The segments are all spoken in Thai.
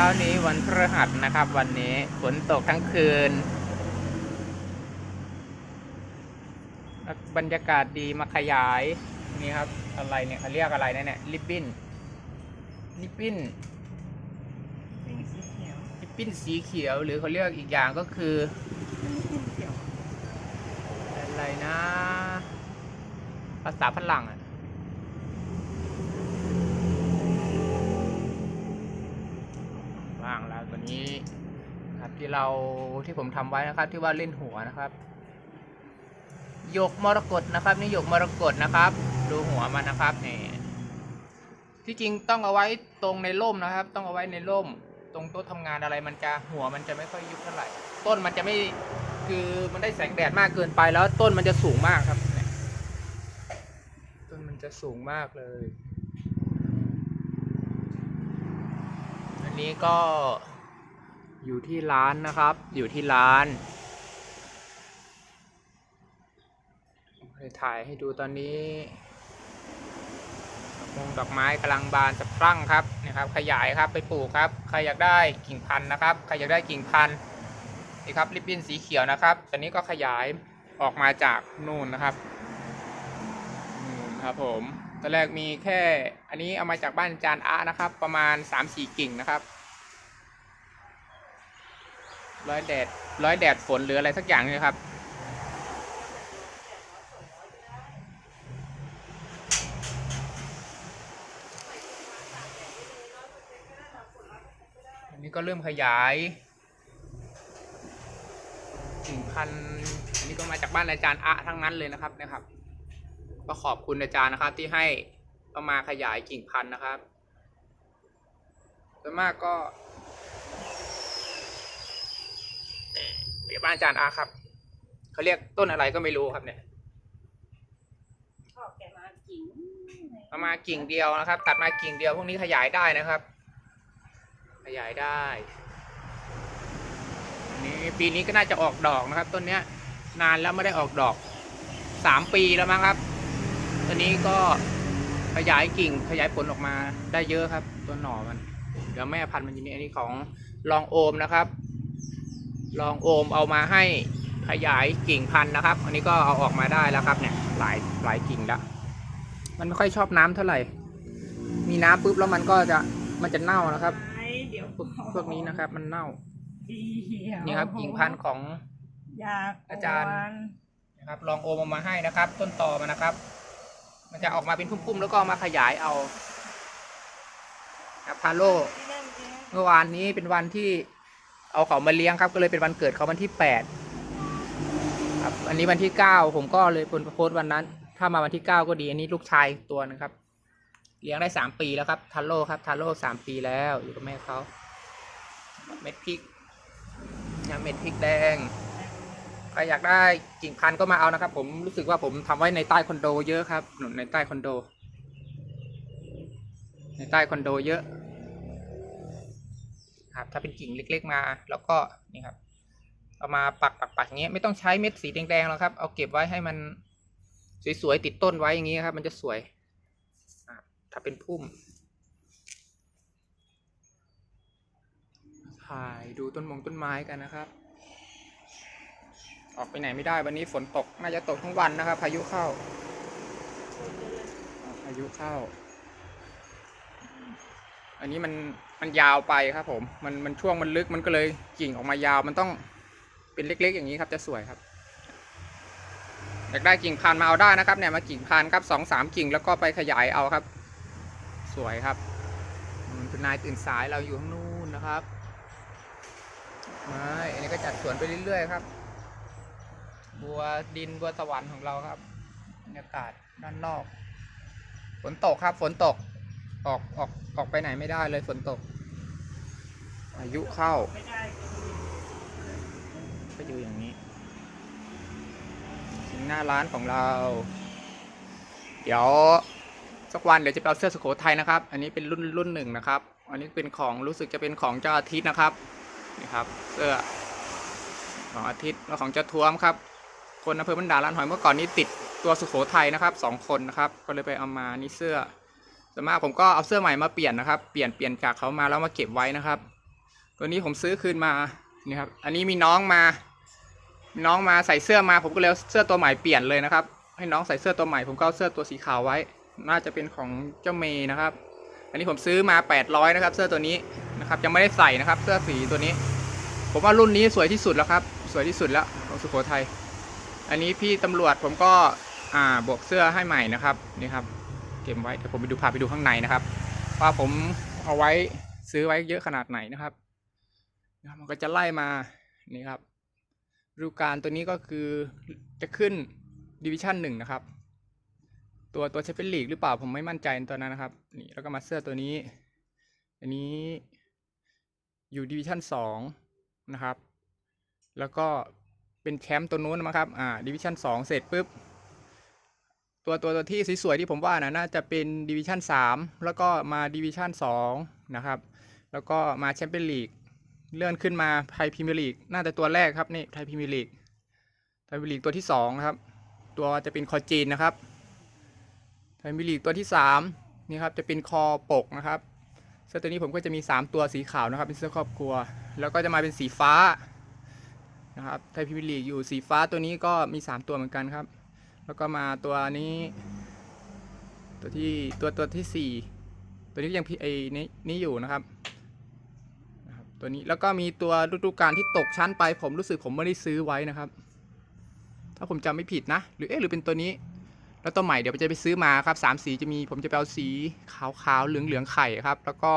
ช้านี้วันพฤหัสนะครับ วันนี้ฝนตกทั้งคืน บรรยากาศดีมาขยายนี่ครับ อะไรเนี่ยเขาเรียกอะไรนะเนี่ยลิปบิ้นลิปบิ้นเป็นสีเขียวลิปบิ้นสีเขียว หรือเขาเรียกอีกอย่างก็คือ อะไรนะ ภาษาฝรั่งอะ ที่เราที่ผมทำไว้นะครับ ที่ว่าเล่นหัวนะครับหยกมรกตนะครับ นี่หยกมรกตนะครับ ดูหัวมันนะครับนี่ที่จริงต้องเอาไว้ตรงในร่มนะครับ ต้องเอาไว้ในร่ม ตรงโต๊ะทำงานอะไรมันจะหัวมันจะไม่ค่อยยุบเท่าไหร่ ต้นมันจะไม่คือมันได้แสงแดดมากเกินไปแล้วต้นมันจะสูงมากครับต้นมันจะสูงมากเลย อันนี้ก็ อยู่ที่ร้านนะครับ อยู่ที่ร้านถ่ายให้ดูตอนนี้มงดอกไม้กำลังบานสะพรั่งครับนะครับ ขยายครับไปปลูกครับ ใครอยากได้กิ่งพันธุ์นะครับ ใครอยากได้กิ่งพันธุ์นี่ครับริบบิ้นสีเขียวนะครับ ตอนนี้ก็ขยายออกมาจากนู่นนะครับนู่นครับผมตอนแรกมีแค่อันนี้เอามาจากบ้านจารย์อานะครับ ประมาณ 3 4 กิ่งนะครับ ร้อยแดดร้อยแดดฝนหรืออะไรสักอย่างนี่ครับอันนี้ก็เริ่มขยายกิ่งพันอันนี้ก็มาจากบ้านอาจารย์อะทั้งนั้นเลยนะครับนะครับ ก็ขอบคุณอาจารย์นะครับที่ให้ก็มาขยายกิ่งพันธุ์นะครับส่วนมากก็เดี๋ยว บ้านอาจารย์อาครับเขาเรียกต้นอะไรก็ไม่รู้ครับเนี่ยชอบแกมากิ่งเอามากิ่งเดียวนะครับ ตัดมากิ่งเดียวพวกนี้ขยายได้นะครับ ขยายได้อันนี้ปีนี้ก็น่าจะออกดอกนะครับ ต้นเนี้ย นานแล้วไม่ได้ออกดอกสามปีแล้วมั้งครับตอนนี้ก็ขยายกิ่งขยายผลออกมาได้เยอะครับ ตัวหน่อมัน เดี๋ยวแม่พันธุ์มันอยู่นี่อันนี้ของลองโอมนะครับ ลองโอมเอามาให้ขยายกิ่งพันธุ์นะครับ อันนี้ก็เอาออกมาได้แล้วครับเนี่ยหลายหลายกิ่งแล้ว มันไม่ค่อยชอบน้ำเท่าไหร่ มีน้ำปุ๊บแล้วมันก็จะมันจะเน่านะครับไม้เดี๋ยวพวกพวกนี้นะครับ มันเน่าเดียวนี่ครับกิ่งพันธุ์ของยากอาจารย์นะครับ ลองโอมเอามาให้นะครับ ต้นตอมันนะครับ มันจะออกมาเป็นพุ่มๆแล้วก็เอามาขยายเอาครับพาโลเมื่อวานนี้เป็นวันที่ เอาเขามาเลี้ยงครับ ก็เลยเป็นวันเกิดเขาวันที่แปดครับ อันนี้วันที่เก้าผมก็เลยโพสต์วันนั้น ถ้ามาวันที่เก้าก็ดี อันนี้ลูกชายตัวนึงครับ เลี้ยงได้สามปีแล้วครับทาโร่ครับทาโร่สามปีแล้วอยู่กับแม่เขาเม็ดพริกเนี่ยเม็ดพริกแดงใครอยากได้กิ่งพันธุ์ก็มาเอานะครับ ผมรู้สึกว่าผมทำไว้ในใต้คอนโด เยอะครับหนุนในใต้คอนโด ในใต้คอนโดเยอะ ครับถ้าเป็นกิ่งเล็ก ๆ มาแล้วก็นี่ครับเอามาปักปักปักเงี้ยไม่ต้องใช้เม็ดสีแดงๆหรอกครับ เอาเก็บไว้ให้มันสวยๆติดต้นไว้อย่างงี้ครับ มันจะสวยถ้าเป็นพุ่มถ่ายดูต้นมงต้นไม้กันนะครับ ออกไปไหนไม่ได้วันนี้ฝนตกน่าจะตกทั้งวันนะครับ พายุเข้า พายุเข้า อันนี้มัน มันยาวไปครับผมมันมันช่วงมันลึกมันก็เลยกิ่งออกมายาวมันต้องเป็นเล็ก ๆ อย่างนี้ครับจะสวยครับอยากได้กิ่งพันมาเอาได้นะครับเนี่ยมากิ่งพันครับสองสามกิ่งแล้วก็ไปขยายเอาครับ สวยครับอืมคุณนายตื่นสายเราอยู่ข้างนู้นนะครับไม่อันนี้ก็จัดสวนไปเรื่อยๆครับ บัวดินบัวสวรรค์ของเราครับบรรยากาศด้านนอก ฝนตกครับฝนตก ออกออกออกไปไหนไม่ได้เลยฝนตก อายุเข้าไม่ได้ก็อยู่อย่างนี้ถึงหน้าร้านของเรา เดี๋ยวสักวันเดี๋ยวจะไปเอาเสื้อสุโขทัยนะครับ อันนี้เป็นรุ่นรุ่นหนึ่งนะครับ อันนี้เป็นของรู้สึกจะเป็นของเจ้าอาทิตย์นะครับนี่ครับ เสื้อของอาทิตย์แล้วของเจ้าท้วมครับ คนอำเภอบันดาลร้านหอยเมื่อก่อนนี้ติดตัวสุโขทัยนะครับสองคนนะครับ ก็เลยไปเอามานี่เสื้อ ส่วนมากผมก็เอาเสื้อใหม่มาเปลี่ยนนะครับ เปลี่ยนเปลี่ยนจากเขามาแล้วมาเก็บไว้นะครับ ตัวนี้ผมซื้อคืนมานี่ครับ อันนี้มีน้องมา น้องมาใส่เสื้อมาผมก็เลยเอาเสื้อตัวใหม่เปลี่ยนเลยนะครับ ให้น้องใส่เสื้อตัวใหม่ผมก็เอาเสื้อตัวสีขาวไว้ น่าจะเป็นของเจ้าเมย์นะครับ อันนี้ผมซื้อมา 800 นะครับ เสื้อตัวนี้นะครับยังไม่ได้ใส่นะครับ เสื้อสีตัวนี้ ผมว่ารุ่นนี้สวยที่สุดแล้วครับ สวยที่สุดแล้วของสุโขทัยอันนี้พี่ตำรวจผมก็อ่าบวกเสื้อให้ใหม่นะครับนี่ครับ เก็บไว้เดี๋ยวผมไปดูพาไปดูข้างในนะครับ ว่าผมเอาไว้ซื้อไว้เยอะขนาดไหนนะครับมันก็จะไล่มานี่ครับฤดูกาลตัวนี้ก็คือจะขึ้นดิวิชั่นหนึ่งนะครับ ตัวตัวแชมเปี้ยนลีกหรือเปล่าผมไม่มั่นใจในตัวนั้นนะครับนี่แล้วก็มาเสื้อตัวนี้ อันนี้อยู่ดิวิชั่นสองนะครับ แล้วก็เป็นแชมป์ตัวนู้นนะครับอ่าดิวิชั่นสองเสร็จปุ๊บ ตัวตัวตัวที่สวยๆที่ผมว่านะน่าจะเป็นดิวิชั่น3แล้วก็มาดิวิชั่น2นะครับแล้วก็มาแชมเปี้ยนลีกเลื่อนขึ้นมาไทยพรีเมียร์ลีกน่าจะตัวแรกครับนี่ไทยพรีเมียร์ลีกไทยพรีเมียร์ลีกตัวที่2นะครับตัวจะเป็นคอจีนนะครับไทยพรีเมียร์ลีกตัวที่3นี่ครับจะเป็นคอปกนะครับเสื้อตัวนี้ผมก็จะมี 3 ตัวสีขาวนะครับเป็นเสื้อครอบครัว แล้วก็จะมาเป็นสีฟ้านะครับไทยพรีเมียร์ลีกอยู่สีฟ้าตัวนี้ก็มี 3 ตัวเหมือนกันครับ แล้วก็มาตัวนี้ ตัวที่ตัวตัวที่สี่ตัวนี้ยังพีไอนี้นี้อยู่นะครับตัวนี้แล้วก็มีตัวฤดูกาลที่ตกชั้นไป ผมรู้สึกผมไม่ได้ซื้อไว้นะครับ ถ้าผมจำไม่ผิดนะ หรือเอ๊ะหรือเป็นตัวนี้ แล้วตัวใหม่เดี๋ยวผมจะไปซื้อมาครับสามสีจะมีผมจะไปเอาสีขาวขาวเหลืองเหลืองไข่ครับ แล้วก็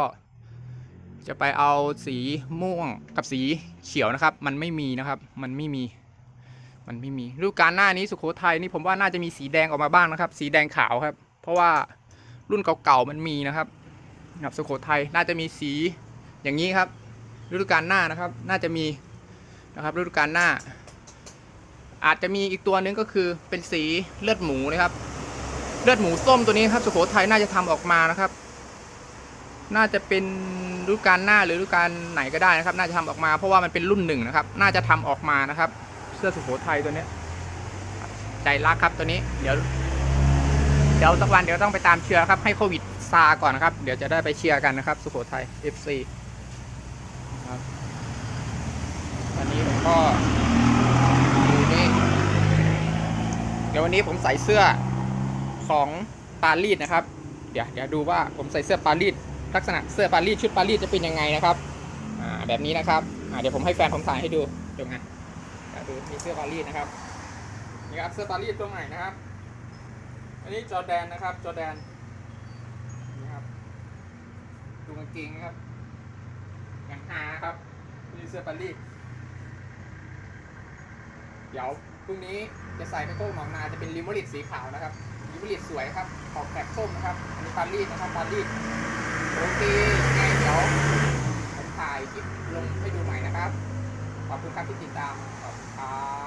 จะไปเอาสีม่วงกับสีเขียวนะครับ มันไม่มีนะครับ มันไม่มี มันไม่มีฤดูกาลหน้านี้สุโขทัยนี่ผมว่าน่าจะมีสีแดงออกมาบ้างนะครับ สีแดงขาวครับ เพราะว่ารุ่นเก่าๆมันมีนะครับนะครับสุโขทัยน่าจะมีสีอย่างนี้ครับฤดูกาลหน้านะครับ น่าจะมีนะครับฤดูกาลหน้า อาจจะมีอีกตัวหนึงก็คือเป็นสีเลือดหมูนะครับ เลือดหมูส้มตัวนี้ครับสุโขทัยน่าจะทำออกมานะครับ น่าจะเป็นฤดูกาลหน้าหรือฤดูกาลไหนก็ได้นะครับ น่าจะทำออกมาเพราะว่ามันเป็นรุ่นหนึ่งนะครับ น่าจะทำออกมานะครับ เสื้อสุโขทัยตัวเนี้ยใจรักครับตัวนี้ เดี๋ยว เดี๋ยวสักวันเดี๋ยวต้องไปตามเชียร์ครับ ให้โควิดซาก่อนนะครับ เดี๋ยวจะได้ไปเชียร์กันนะครับ สุโขทัย FC ครับวันนี้ผมก็อยู่นี่เดี๋ยววันนี้ผมใส่เสื้อของปารีสนะครับ เดี๋ยวเดี๋ยวดูว่าผมใส่เสื้อปารีสลักษณะเสื้อปารีสชุดปารีสจะเป็นยังไงนะครับ อ่าแบบนี้นะครับ อ่าเดี๋ยวผมให้แฟนผมถ่ายให้ดูเดี๋ยวไง ก็คือมีเสื้อปารีสนะครับนี่ครับเสื้อปารีสตัวใหม่นะครับ อันนี้จอแดนนะครับ จอแดนนี่ครับดูกางเกงนะครับอย่างฮาครับนี่เสื้อปารีสเดี๋ยวพรุ่งนี้จะใส่ไปโต้หนองนาจะเป็นลิมูริตสีขาวนะครับลิมูริตสวยครับขอบแถบส้มนะครับอันนี้ปารีสนะครับปารีสโอเคไงเดี๋ยวผมถ่ายคลิปลงให้ดูใหม่นะครับ ขอบคุณครับที่ติดตาม ครับ